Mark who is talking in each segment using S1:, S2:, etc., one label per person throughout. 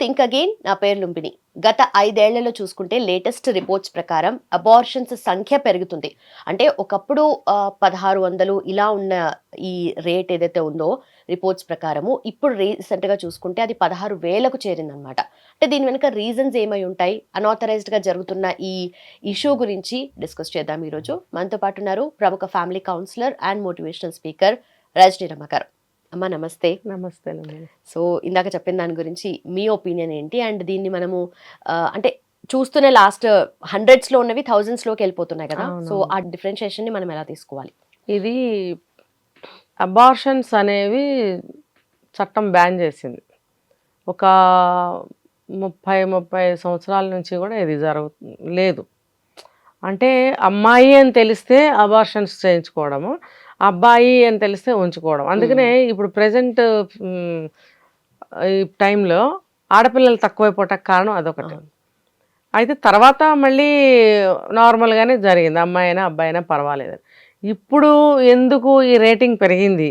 S1: think again నా పేరు లుంబిని గత ఐదేళ్ళలో చూసుకుంటే లేటెస్ట్ రిపోర్ట్స్ ప్రకారం అబార్షన్స్ సంఖ్య పెరుగుతుంది. అంటే ఒకప్పుడు పదహారు వందలు ఇలా ఉన్న ఈ రేట్ ఏదైతే ఉందో రిపోర్ట్స్ ప్రకారము ఇప్పుడు రీసెంట్గా చూసుకుంటే అది పదహారు వేలకు చేరిందనమాట అంటే దీని వెనుక రీజన్స్ ఏమై ఉంటాయి? అనాథరైజ్డ్గా జరుగుతున్న ఈ ఇష్యూ గురించి డిస్కస్ చేద్దాం ఈరోజు. మనతో పాటు ఉన్నారు ప్రముఖ family counsellor and motivational speaker Rajani Rama అమ్మ నమస్తే.
S2: నమస్తే.
S1: సో ఇందాక చెప్పిన దాని గురించి మీ ఒపీనియన్ ఏంటి? అండ్ దీన్ని మనము అంటే చూస్తూనే లాస్ట్ హండ్రెడ్స్లో ఉన్నవి థౌజండ్స్లోకి వెళ్ళిపోతున్నాయి కదా. సో ఆ డిఫరెన్షియేషన్ని మనం ఎలా తీసుకోవాలి?
S2: ఇది అబార్షన్స్ అనేవి చట్టం బ్యాన్ చేసింది. ఒక ముప్పై ముప్పై సంవత్సరాల నుంచి కూడా ఇది జరుగు లేదు. అంటే అమ్మాయి అని తెలిస్తే అబార్షన్స్ చేయించుకోవడము అబ్బాయి అని తెలిస్తే ఉంచుకోవడం. అందుకనే ఇప్పుడు ప్రజెంట్ ఈ టైంలో ఆడపిల్లలు తక్కువైపోవటానికి కారణం అదొకటి. అయితే తర్వాత మళ్ళీ నార్మల్గానే జరిగింది. అమ్మాయి అయినా అబ్బాయి అయినా పర్వాలేదు. ఇప్పుడు ఎందుకు ఈ రేటింగ్ పెరిగింది?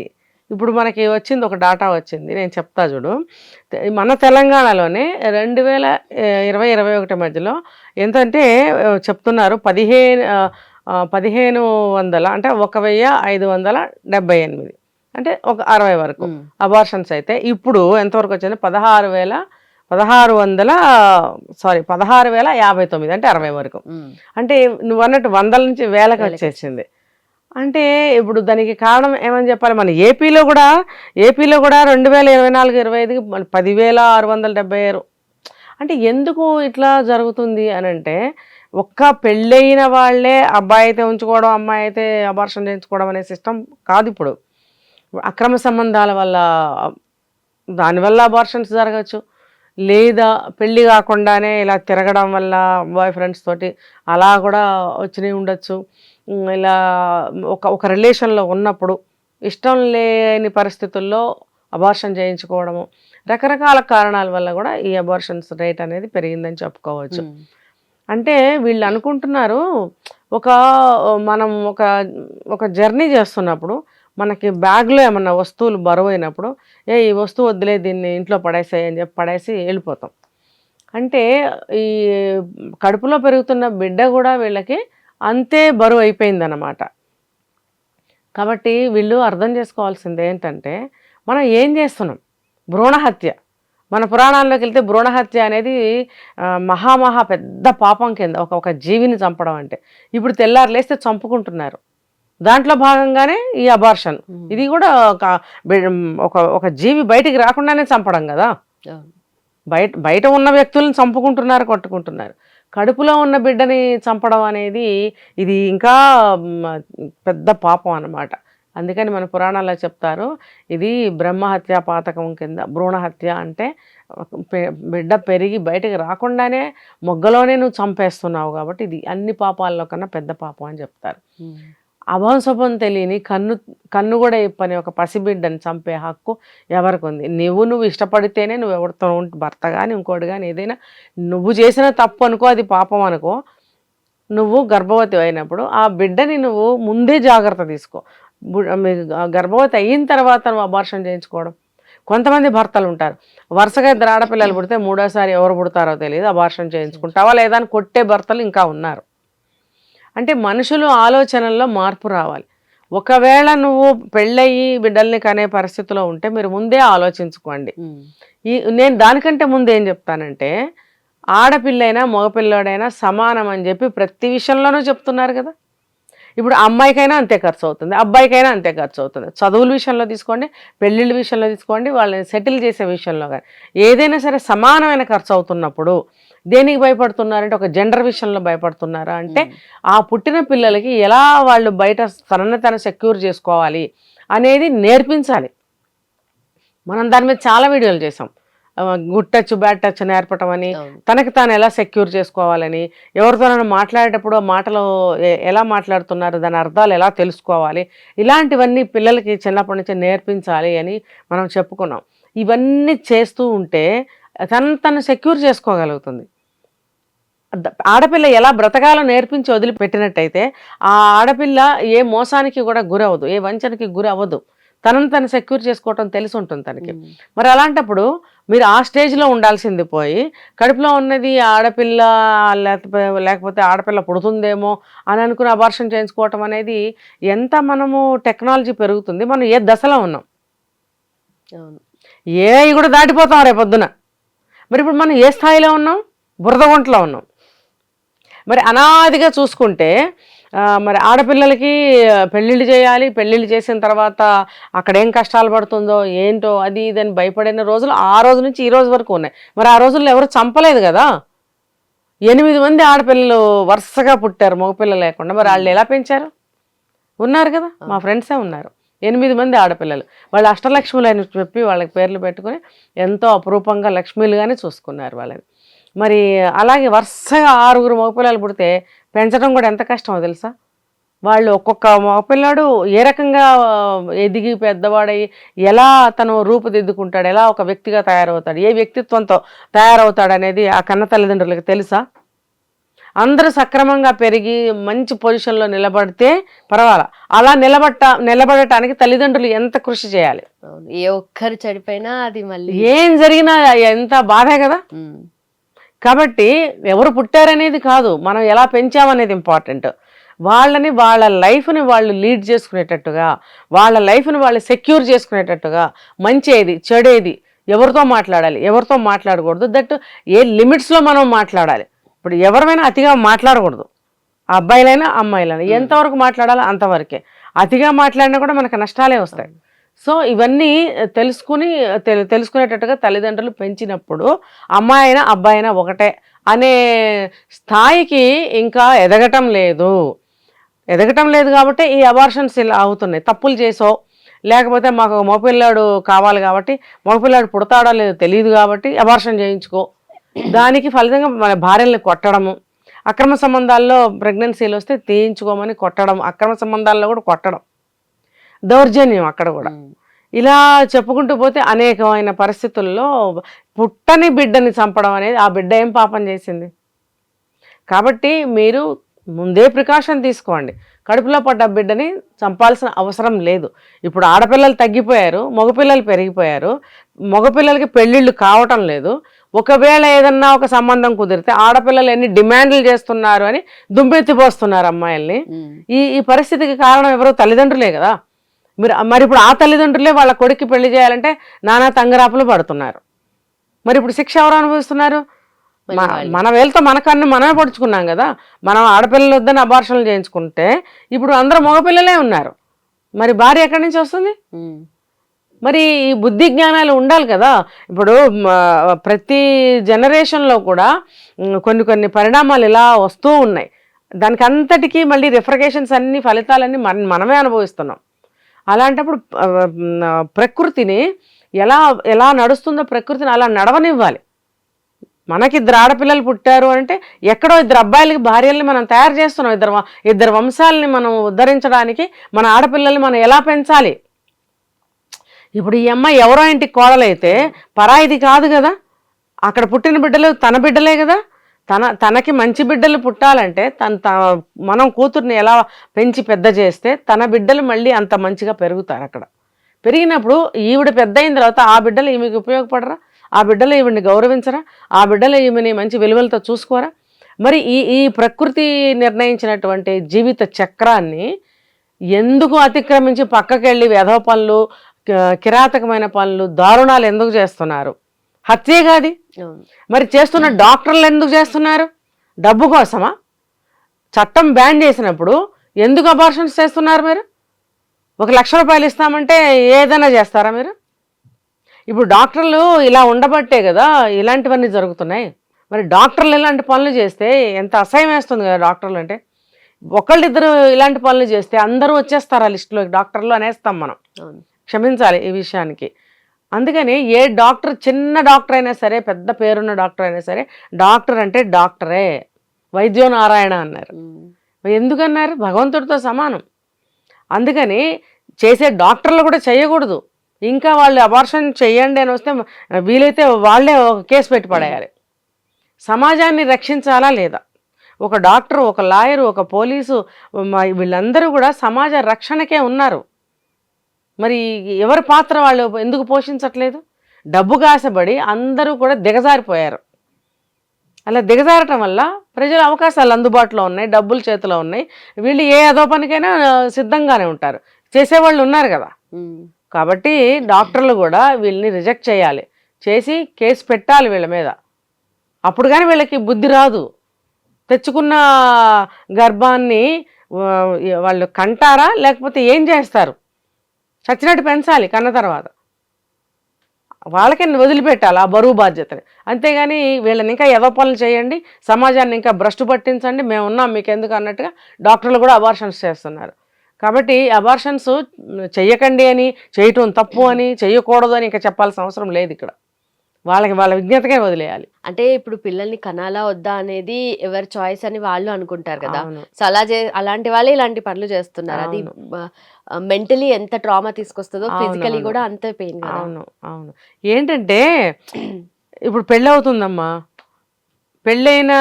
S2: ఇప్పుడు మనకి వచ్చింది ఒక డాటా వచ్చింది. నేను చెప్తా చూడు. మన తెలంగాణలోనే రెండు వేల ఇరవై ఇరవై ఒకటి మధ్యలో ఎంతంటే చెప్తున్నారు పదిహేను పదిహేను వందల అంటే ఒక వెయ్యి ఐదు వందల డెబ్బై ఎనిమిది. అంటే ఒక అరవై వరకు. అబార్షన్స్ అయితే ఇప్పుడు ఎంతవరకు వచ్చింది? పదహారు వేల పదహారు వందల సారీ పదహారు వేల యాభై తొమ్మిది అంటే అరవై వరకు. అంటే నువ్వు అన్నట్టు వందల నుంచి వేలకు వచ్చేసింది. అంటే ఇప్పుడు దానికి కారణం ఏమని చెప్పాలి? మన ఏపీలో కూడా ఏపీలో కూడా రెండు వేల ఇరవై నాలుగు ఇరవై ఐదుకి మన పదివేల ఆరు వందల డెబ్బై ఆరు అంటే ఎందుకు ఇట్లా జరుగుతుంది అని అంటే ఒక్క పెళ్ళైన వాళ్ళే అబ్బాయి అయితే ఉంచుకోవడం అమ్మాయి అయితే అబార్షన్ చేయించుకోవడం అనే సిస్టమ్ కాదు ఇప్పుడు. అక్రమ సంబంధాల వల్ల దానివల్ల అబార్షన్స్ జరగచ్చు. లేదా పెళ్ళి కాకుండానే ఇలా తిరగడం వల్ల బాయ్ ఫ్రెండ్స్ తోటి అలా కూడా వచ్చినవి ఉండొచ్చు. ఇలా ఒక ఒక రిలేషన్లో ఉన్నప్పుడు ఇష్టం లేని పరిస్థితుల్లో అబార్షన్ చేయించుకోవడము. రకరకాల కారణాల వల్ల కూడా ఈ అబార్షన్స్ రేట్ అనేది పెరిగిందని చెప్పుకోవచ్చు. అంటే వీళ్ళు అనుకుంటున్నారు ఒక మనం ఒక ఒక జర్నీ చేస్తున్నప్పుడు మనకి బ్యాగ్లో ఏమన్నా వస్తువులు బరువు అయినప్పుడు ఏ ఈ వస్తువు వద్దులే దీన్ని ఇంట్లో పడేసాయి అని చెప్పి పడేసి వెళ్ళిపోతాం. అంటే ఈ కడుపులో పెరుగుతున్న బిడ్డ కూడా వీళ్ళకి అంతే బరువు అయిపోయిందన్నమాట. కాబట్టి వీళ్ళు అర్థం చేసుకోవాల్సింది ఏంటంటే మనం ఏం చేస్తున్నాం? భ్రూణహత్య. మన పురాణాల్లోకి వెళ్తే భ్రూణహత్య అనేది మహామహా పెద్ద పాపం కింద ఒక ఒక జీవిని చంపడం అంటే. ఇప్పుడు తెల్లారు లేస్తే చంపుకుంటున్నారు. దాంట్లో భాగంగానే ఈ అబార్షన్. ఇది కూడా ఒక ఒక ఒక జీవి బయటికి రాకుండానే చంపడం కదా. బయట బయట ఉన్న వ్యక్తులను చంపుకుంటున్నారు కొట్టుకుంటున్నారు. కడుపులో ఉన్న బిడ్డని చంపడం అనేది ఇది ఇంకా పెద్ద పాపం అన్నమాట. అందుకని మన పురాణాల్లో చెప్తారు ఇది బ్రహ్మహత్య పాతకం కింద భ్రూణహత్య అంటే బిడ్డ పెరిగి బయటకు రాకుండానే మొగ్గలోనే నువ్వు చంపేస్తున్నావు కాబట్టి ఇది అన్ని పాపాల్లో కన్నా పెద్ద పాపం అని చెప్తారు. అభంశుభం తెలియని కన్ను కన్ను కూడా ఇప్పని ఒక పసిబిడ్డని చంపే హక్కు ఎవరికి ఉంది నువ్వు నువ్వు ఇష్టపడితేనే నువ్వు ఎవరితో ఉంట- భర్త కానీ ఇంకోటి కానీ ఏదైనా నువ్వు చేసిన తప్పు అనుకో అది పాపం అనుకో నువ్వు గర్భవతి అయినప్పుడు ఆ బిడ్డని నువ్వు ముందే జాగ్రత్త తీసుకో. గర్భవతి అయిన తర్వాత అబార్షన్ చేయించుకోవడం. కొంతమంది భర్తలు ఉంటారు. వరుసగా ఇద్దరు ఆడపిల్లలు పుడితే మూడోసారి ఎవరు పుడతారో తెలియదు అబార్షన్ చేయించుకుంటావా లేదా అని కొట్టే భర్తలు ఇంకా ఉన్నారు. అంటే మనుషులు ఆలోచనల్లో మార్పు రావాలి. ఒకవేళ నువ్వు పెళ్ళయి బిడ్డల్ని కనే పరిస్థితిలో ఉంటే మీరు ముందే ఆలోచించుకోండి. ఈ నేను దానికంటే ముందు ఏం చెప్తానంటే ఆడపిల్లైనా మగపిల్లాడైనా సమానం అని చెప్పి ప్రతి విషయంలోనూ చెప్తున్నారు కదా. ఇప్పుడు అమ్మాయికైనా అంతే ఖర్చు అవుతుంది అబ్బాయికైనా అంతే ఖర్చు అవుతుంది చదువుల విషయంలో తీసుకోండి పెళ్ళిళ్ళ విషయంలో తీసుకోండి వాళ్ళని సెటిల్ చేసే విషయంలో కానీ. ఏదైనా సరే సమానమైన ఖర్చు అవుతున్నప్పుడు దేనికి భయపడుతున్నారంటే ఒక జెండర్ విషయంలో భయపడుతున్నారా అంటే ఆ పుట్టిన పిల్లలకి ఎలా వాళ్ళు బయట తనని తను సెక్యూర్ చేసుకోవాలి అనేది నేర్పించాలి. మనం దాని మీద చాలా వీడియోలు చేసాం గుడ్ టచ్ బ్యాడ్ టచ్ నేర్పటం అని. తనకి తాను ఎలా సెక్యూర్ చేసుకోవాలని ఎవరితోనైనా మాట్లాడేటప్పుడు ఆ మాటలు ఎలా మాట్లాడుతున్నారు దాని అర్థాలు ఎలా తెలుసుకోవాలి ఇలాంటివన్నీ పిల్లలకి చిన్నప్పటి నుంచి నేర్పించాలి అని మనం చెప్పుకున్నాం ఇవన్నీ చేస్తూ ఉంటే తను తను సెక్యూర్ చేసుకోగలుగుతుంది ఆడపిల్ల ఎలా బ్రతకాలో నేర్పించి వదిలిపెట్టినట్టయితే ఆ ఆడపిల్ల ఏ మోసానికి కూడా గురవదు ఏ వంచనకి గురి అవ్వదు తనను తను సెక్యూర్ చేసుకోవటం తెలిసి ఉంటుంది తనకి. మరి అలాంటప్పుడు మీరు ఆ స్టేజ్లో ఉండాల్సింది పోయి కడుపులో ఉన్నది ఆడపిల్ల లేకపోతే లేకపోతే ఆడపిల్ల పుడుతుందేమో అని అనుకుని అబార్షన్ చేయించుకోవటం అనేది ఎంత మనము టెక్నాలజీ పెరుగుతుంది మనం ఏ దశలో ఉన్నాం? ఏ కూడా దాటిపోతాం రేపు పొద్దున. మరి ఇప్పుడు మనం ఏ స్థాయిలో ఉన్నాం? బురద ఉన్నాం. మరి అనాదిగా చూసుకుంటే మరి ఆడపిల్లలకి పెళ్ళిళ్ళు చేయాలి. పెళ్ళిళ్ళు చేసిన తర్వాత అక్కడ ఏం కష్టాలు పడుతుందో ఏంటో అది ఇది అని భయపడిన రోజులు ఆ రోజు నుంచి ఈ రోజు వరకు ఉన్నాయి. మరి ఆ రోజుల్లో ఎవరు చంపలేదు కదా? ఎనిమిది మంది ఆడపిల్లలు వరుసగా పుట్టారు మగపిల్లలు లేకుండా. మరి వాళ్ళు ఎలా పెంచారు? ఉన్నారు కదా? మా ఫ్రెండ్సే ఉన్నారు. ఎనిమిది మంది ఆడపిల్లలు. వాళ్ళు అష్టలక్ష్ములు అని చెప్పి వాళ్ళకి పేర్లు పెట్టుకొని ఎంతో అపురూపంగా లక్ష్మీలుగానే చూసుకున్నారు వాళ్ళని. మరి అలాగే వరుసగా ఆరుగురు మగపిల్లలు పుడితే పెంచడం కూడా ఎంత కష్టమో తెలుసా? వాళ్ళు ఒక్కొక్క మగపిల్లాడు ఏ రకంగా ఎదిగి పెద్దవాడై ఎలా తను రూపుదిద్దుకుంటాడు ఎలా ఒక వ్యక్తిగా తయారవుతాడు ఏ వ్యక్తిత్వంతో తయారవుతాడు అనేది ఆ కన్న తల్లిదండ్రులకు తెలుసా? అందరూ సక్రమంగా పెరిగి మంచి పొజిషన్లో నిలబడితే పర్వాలా. అలా నిలబట్ట నిలబడటానికి తల్లిదండ్రులు ఎంత కృషి చేయాలి?
S1: ఏ ఒక్కరు చెడిపోయినా అది మళ్ళీ
S2: ఏం జరిగినా ఎంత బాధే కదా. కాబట్టి ఎవరు పుట్టారనేది కాదు మనం ఎలా పెంచామనేది ఇంపార్టెంట్ వాళ్ళని వాళ్ళ లైఫ్ని వాళ్ళు లీడ్ చేసుకునేటట్టుగా వాళ్ళ లైఫ్ని వాళ్ళు సెక్యూర్ చేసుకునేటట్టుగా మంచేది చెడేది ఎవరితో మాట్లాడాలి? ఎవరితో మాట్లాడకూడదు? దట్ ఏ లిమిట్స్లో మనం మాట్లాడాలి. ఇప్పుడు ఎవరిమైనా అతిగా మాట్లాడకూడదు. అబ్బాయిలైనా అమ్మాయిలైనా ఎంతవరకు మాట్లాడాలో అంతవరకే. అతిగా మాట్లాడినా కూడా మనకు నష్టాలే వస్తాయి. సో ఇవన్నీ తెలుసుకుని తెలు- తెలుసుకునేటట్టుగా తల్లిదండ్రులు పెంచినప్పుడు అమ్మాయి అయినా అబ్బాయి అయినా ఒకటే అనే స్థాయికి ఇంకా ఎదగటం లేదు. ఎదగటం లేదు కాబట్టి ఈ అబార్షన్స్ ఇలా అవుతున్నాయి. తప్పులు చేసో లేకపోతే మాకు మగపిల్లాడు కావాలి కాబట్టి మగపిల్లాడు పుడతాడో లేదో తెలియదు కాబట్టి అబార్షన్ చేయించుకో. దానికి ఫలితంగా మన భార్యల్ని కొట్టడము. అక్రమ సంబంధాల్లో ప్రెగ్నెన్సీలు వస్తే తీయించుకోమని కొట్టడం. అక్రమ సంబంధాల్లో కూడా కొట్టడం. దౌర్జన్యం అక్కడ కూడా. ఇలా చెప్పుకుంటూ పోతే అనేకమైన పరిస్థితుల్లో పుట్టని బిడ్డని చంపడం అనేది ఆ బిడ్డ ఏం పాపం చేసింది? కాబట్టి మీరు ముందే ప్రికాషన్ తీసుకోండి. కడుపులో పడ్డ బిడ్డని చంపాల్సిన అవసరం లేదు. ఇప్పుడు ఆడపిల్లలు తగ్గిపోయారు మగపిల్లలు పెరిగిపోయారు మగపిల్లలకి పెళ్ళిళ్ళు కావటం లేదు. ఒకవేళ ఏదన్నా ఒక సంబంధం కుదిరితే ఆడపిల్లలు ఎన్ని డిమాండ్లు చేస్తున్నారు అని దుమ్మెత్తిపోస్తున్నారు అమ్మాయిల్ని. ఈ ఈ పరిస్థితికి కారణం ఎవరో తల్లిదండ్రులే కదా. మీరు మరి ఇప్పుడు ఆ తల్లిదండ్రులే వాళ్ళ కొడుక్కి పెళ్ళి చేయాలంటే నానా తంగరాపులు పడుతున్నారు. మరి ఇప్పుడు శిక్ష ఎవరు అనుభవిస్తున్నారు. మన వేలతో మన కన్ను మనమే పడుచుకున్నాం కదా. మనం ఆడపిల్లలు వద్దని అబార్షన్లు చేయించుకుంటే ఇప్పుడు అందరూ మగపిల్లలే ఉన్నారు. మరి భార్య ఎక్కడి నుంచి వస్తుంది. మరి ఈ బుద్ధి జ్ఞానాలు ఉండాలి కదా. ఇప్పుడు ప్రతి జనరేషన్లో కూడా కొన్ని కొన్ని పరిణామాలు ఇలా వస్తూ ఉన్నాయి. దానికి అంతటికీ మళ్ళీ రిఫ్రికేషన్స్ అన్ని ఫలితాలన్నీ మన మనమే అనుభవిస్తున్నాం. అలాంటప్పుడు ప్రకృతిని ఎలా ఎలా నడుస్తుందో ప్రకృతిని అలా నడవనివ్వాలి. మనకి ఇద్దరు ఆడపిల్లలు పుట్టారు అంటే ఎక్కడో ఇద్దరు అబ్బాయిలకి భార్యల్ని మనం తయారు చేస్తున్నాం. ఇద్దరు ఇద్దరు వంశాలని మనం ఉద్ధరించడానికి మన ఆడపిల్లల్ని మనం ఎలా పెంచాలి? ఇప్పుడు ఈ అమ్మాయి ఎవరో ఇంటికి కోడలైతే పరాయిది కాదు కదా. అక్కడ పుట్టిన బిడ్డలు తన బిడ్డలే కదా. తన తనకి మంచి బిడ్డలు పుట్టాలంటే తన త- మనం కూతుర్ని ఎలా పెంచి పెద్ద చేస్తే తన బిడ్డలు మళ్ళీ అంత మంచిగా పెరుగుతారు అక్కడ. పెరిగినప్పుడు ఈవిడ పెద్ద అయిన తర్వాత ఆ బిడ్డలు ఈమెకి ఉపయోగపడరా? ఆ బిడ్డలు ఈవిడిని గౌరవించరా? ఆ బిడ్డలు ఈమెని మంచి విలువలతో చూసుకోరా? మరి ఈ ఈ ప్రకృతి నిర్ణయించినటువంటి జీవిత చక్రాన్ని ఎందుకు అతిక్రమించి పక్కకెళ్ళి వెధవ పనులు క- కిరాతకమైన పనులు దారుణాలు ఎందుకు చేస్తున్నారు? హత్యే కాది. మరి చేస్తున్న డాక్టర్లు ఎందుకు చేస్తున్నారు? డబ్బు కోసమా? చట్టం బ్యాన్ చేసినప్పుడు ఎందుకు అబార్షన్స్ చేస్తున్నారు మీరు? ఒక లక్ష రూపాయలు ఇస్తామంటే ఏదైనా చేస్తారా మీరు? ఇప్పుడు డాక్టర్లు ఇలా ఉండబట్టే కదా ఇలాంటివన్నీ జరుగుతున్నాయి. మరి డాక్టర్లు ఇలాంటి పనులు చేస్తే ఎంత అసహ్యం వేస్తుంది కదా డాక్టర్లు అంటే. ఒకళ్ళిద్దరు ఇలాంటి పనులు చేస్తే అందరూ వచ్చేస్తారు ఆ లిస్టులో డాక్టర్లు అనేస్తాం మనం. క్షమించాలి ఈ విషయానికి. అందుకని ఏ డాక్టర్ చిన్న డాక్టర్ అయినా సరే పెద్ద పేరున్న డాక్టర్ అయినా సరే డాక్టర్ అంటే డాక్టరే. వైద్యో నారాయణ అన్నారు ఎందుకన్నారు? భగవంతుడితో సమానం. అందుకని చేసే డాక్టర్లు కూడా చేయకూడదు. ఇంకా వాళ్ళు అబార్షన్ చేయండి అని వస్తే వీలైతే వాళ్ళే ఒక కేసు పెట్టి పడేయాలి. సమాజాన్ని రక్షించాలా లేదా? ఒక డాక్టర్ ఒక లాయరు ఒక పోలీసు వీళ్ళందరూ కూడా సమాజ రక్షణకే ఉన్నారు. మరి ఎవరి పాత్ర వాళ్ళు ఎందుకు పోషించట్లేదు? డబ్బు కాసబడి అందరూ కూడా దిగజారిపోయారు. అలా దిగజారటం వల్ల ప్రజల అవకాశాలు అందుబాటులో ఉన్నాయి డబ్బులు చేతిలో ఉన్నాయి. వీళ్ళు ఏ అదో పనికైనా సిద్ధంగానే ఉంటారు. చేసేవాళ్ళు ఉన్నారు కదా. కాబట్టి డాక్టర్లు కూడా వీళ్ళని రిజెక్ట్ చేయాలి. చేసి కేసు పెట్టాలి వీళ్ళ మీద. అప్పుడు కానీ వీళ్ళకి బుద్ధి రాదు. తెచ్చుకున్న గర్భాన్ని వాళ్ళు కంటారా లేకపోతే ఏం చేస్తారు? చచ్చినట్టు పెంచాలి కన్న తర్వాత. వాళ్ళకి వదిలిపెట్టాలి ఆ బరువు బాధ్యతని. అంతేగాని వీళ్ళని ఇంకా ఎదో పనులు చేయండి సమాజాన్ని ఇంకా భ్రష్టు పట్టించండి మేము ఉన్నాం మీకు ఎందుకు అన్నట్టుగా డాక్టర్లు కూడా అబార్షన్స్ చేస్తున్నారు. కాబట్టి అబార్షన్స్ చెయ్యకండి అని చేయటం తప్పు అని చేయకూడదు అని ఇంకా చెప్పాల్సిన అవసరం లేదు ఇక్కడ. వాళ్ళకి వాళ్ళ విజ్ఞతకే వదిలేయాలి.
S1: అంటే ఇప్పుడు పిల్లల్ని కనాలా వద్దా అనేది ఎవరి చాయిస్ అని వాళ్ళు అనుకుంటారు కదా. సో అలా చే అలాంటి వాళ్ళే ఇలాంటి పనులు చేస్తున్నారు. అది మెంటలీ ఎంత ట్రామా తీసుకొస్తుందో ఫిజికలీ. కూడా అంతే పెయిన్
S2: అవును అవును. ఏంటంటే ఇప్పుడు పెళ్ళి అవుతుందమ్మా పెళ్ళైన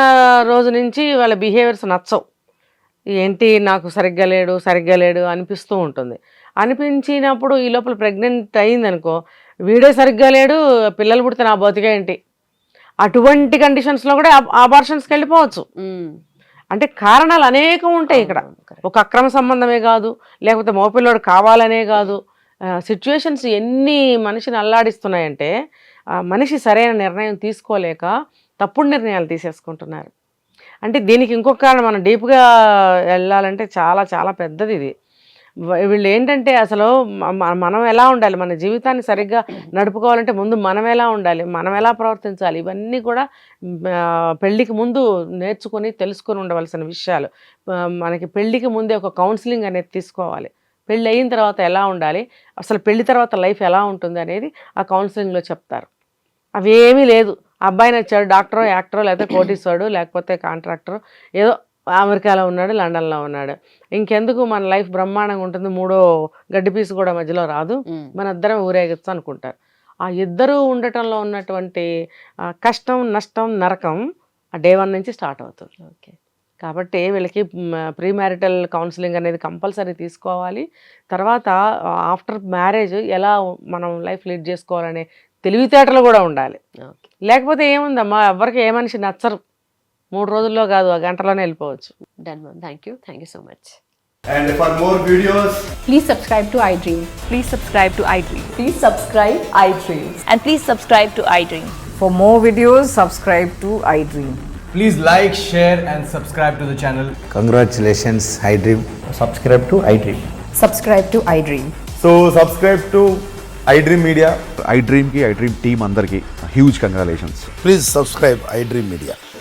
S2: రోజు నుంచి వాళ్ళ బిహేవియర్స్ నచ్చవు. ఏంటి నాకు సరిగ్గా లేడు సరిగ్గా లేడు అనిపిస్తూ ఉంటుంది. అనిపించినప్పుడు ఈ లోపల ప్రెగ్నెంట్ అయిందనుకో వీడే సరిగ్గా లేడు పిల్లలు పుడితే నా బతికేంటి అటువంటి కండిషన్స్లో కూడా అబార్షన్స్కి వెళ్ళిపోవచ్చు. అంటే కారణాలు అనేకం ఉంటాయి ఇక్కడ. ఒక అక్రమ సంబంధమే కాదు లేకపోతే మోపిల్లోడు కావాలనే కాదు. సిచ్యువేషన్స్ ఎన్ని మనిషిని అల్లాడిస్తున్నాయంటే మనిషి సరైన నిర్ణయం తీసుకోలేక తప్పుడు నిర్ణయాలు తీసేసుకుంటున్నారు. అంటే దీనికి ఇంకొక కారణం మనం డీప్గా వెళ్ళాలంటే చాలా చాలా పెద్దది ఇది. వీళ్ళు ఏంటంటే అసలు మనం ఎలా ఉండాలి? మన జీవితాన్ని సరిగ్గా నడుపుకోవాలంటే ముందు మనం ఎలా ఉండాలి? మనం ఎలా ప్రవర్తించాలి? ఇవన్నీ కూడా పెళ్ళికి ముందు నేర్చుకొని తెలుసుకొని ఉండవలసిన విషయాలు. మనకి పెళ్ళికి ముందే ఒక కౌన్సిలింగ్ అనేది తీసుకోవాలి. పెళ్ళి అయిన తర్వాత ఎలా ఉండాలి? అసలు పెళ్ళి తర్వాత లైఫ్ ఎలా ఉంటుంది అనేది ఆ కౌన్సిలింగ్లో చెప్తారు. అవేమీ లేదు. అబ్బాయి నచ్చాడు డాక్టరో యాక్టరో లేకపోతే కోటీశ్వరుడు లేకపోతే కాంట్రాక్టరు ఏదో అమెరికాలో ఉన్నాడు లండన్లో ఉన్నాడు. ఇంకెందుకు మన లైఫ్ బ్రహ్మాండంగా ఉంటుంది మూడో గడ్డి పీసు కూడా మధ్యలో రాదు. మన ఇద్దరం ఊరేగచ్చు అనుకుంటారు. ఆ ఇద్దరు ఉండటంలో ఉన్నటువంటి కష్టం నష్టం నరకం ఆ డే వన్ నుంచి స్టార్ట్ అవుతుంది.
S1: ఓకే.
S2: కాబట్టి వీళ్ళకి ప్రీ మ్యారిటల్ కౌన్సిలింగ్ అనేది కంపల్సరీ తీసుకోవాలి. తర్వాత ఆఫ్టర్ మ్యారేజ్ ఎలా మనం లైఫ్ లీడ్ చేసుకోవాలనే తెలివితేటలు కూడా ఉండాలి.
S1: ఓకే.
S2: లేకపోతే ఏముందమ్మా ఎవరికి ఏ మనిషి నచ్చరు. మూడు రోజుల్లో కాదు ఆ గంటలోనే వెళ్ళిపోవచ్చు
S1: done ma'am thank you thank you so much
S3: And for more videos,
S4: Please subscribe to iDream.
S5: Please subscribe to iDream.
S4: Please subscribe iDream.
S5: And please subscribe to iDream.
S4: For more videos, subscribe to iDream.
S3: please like, share, and subscribe to the channel.
S6: Congratulations, iDream.
S7: subscribe to iDream.
S4: Subscribe to iDream.
S7: So subscribe to iDream Media.
S8: ఐ డ్రీమ్కి iDream team అందరికీ huge congratulations
S6: Please subscribe iDream